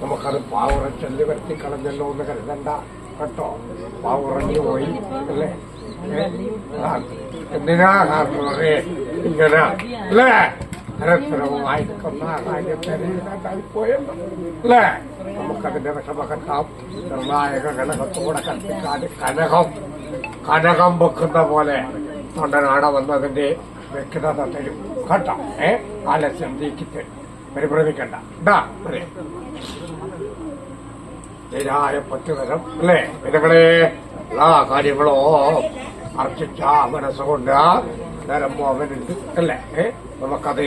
നമുക്കത് പാവുറച്ചെല്ലി വരുത്തി കളഞ്ഞല്ലോ എന്ന് കരുതണ്ട. കേട്ടോ? പാവുറഞ്ഞു പോയി അല്ലേ? എന്തിനാ ഇങ്ങനെ അല്ലേ? അല്ലേ? നമുക്കതിന്റെ വിഷമകത്താം നിർണായക ഘടകത്തോടെ കൽപ്പിക്കാതെ കനകം കനകം വെക്കുന്ന പോലെ തൊണ്ടനാട വന്നതിന്റെ വ്യക്തത തരും. കേട്ടോ? ഏ? ആലസ്യം നീക്കിത്ത് പരിഭ്രമിക്കണ്ട. ഇതാ അതെ ശരിയായ പറ്റുതരം അല്ലേ? നിങ്ങളെ എല്ലാ കാര്യങ്ങളോ അർച്ചിച്ച മനസ്സുകൊണ്ട് നേരം അവനുണ്ട് അല്ലേ? നമുക്കത്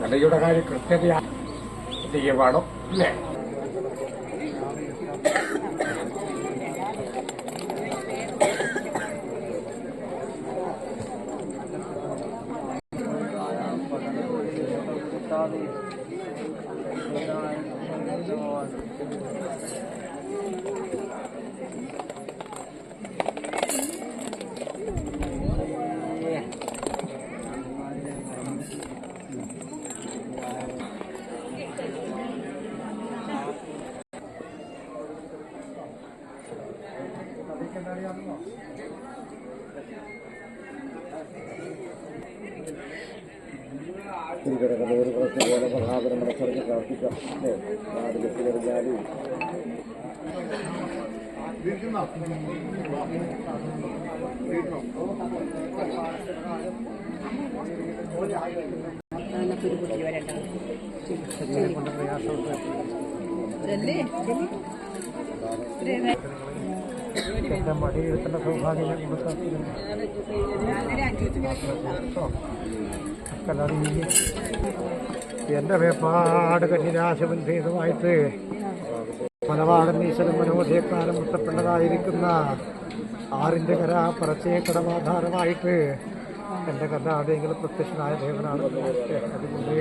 നിലയുടെ കാര്യം കൃത്യതയാണ് ചെയ്യുവാണോ അല്ലേ? Gracias. കിടക്കുന്ന ഒരു കുറച്ച് പോലെ മഹാപുരം മനസ്സറിഞ്ഞ് പ്രാർത്ഥിക്കാം അല്ലേ നാടിലെത്തിയെറിഞ്ഞാലും മടിയെടുത്തേണ്ട സൗഭാഗ്യം എന്റെ വേപ്പാട് കന്യരാശവൻ ഭേദമായിട്ട് മലവാടൻ ഈശ്വരൻ മനോധേക്കാലം ആറിന്റെ കര പറച്ചേ കടമാധാരമായിട്ട് കഥ കല്ലാതെങ്കിലും പ്രത്യക്ഷനായ ദേവനാണ്. അതുകൊണ്ട്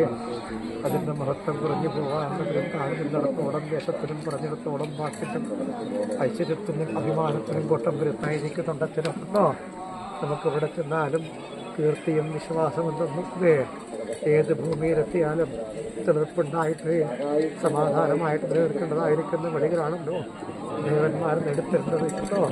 അതിന്റെ മഹത്വം കുറഞ്ഞു പോകാൻ താഴ്ന്നിടത്തോളം ദേശത്തിനും പറഞ്ഞിടത്തോളം വാക്യത്തിനും ഐശ്വര്യത്തിനും അഭിമാനത്തിനും കൂട്ടം വരുത്തായിരിക്കും തൊണ്ടച്ചനോ നമുക്ക് ഇവിടെ ചെന്നാലും കീർത്തിയും വിശ്വാസമെന്നൊന്നും ഇതേ ഏത് ഭൂമിയിലെത്തിയാലും തെളിപ്പുണ്ടായിട്ട് സമാധാനമായിട്ട് നിലനിൽക്കേണ്ടതായിരിക്കുന്ന വഴികളാണല്ലോ. ദേവന്മാർ എടുത്തിരുന്നത് കേട്ടോ.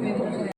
Grazie.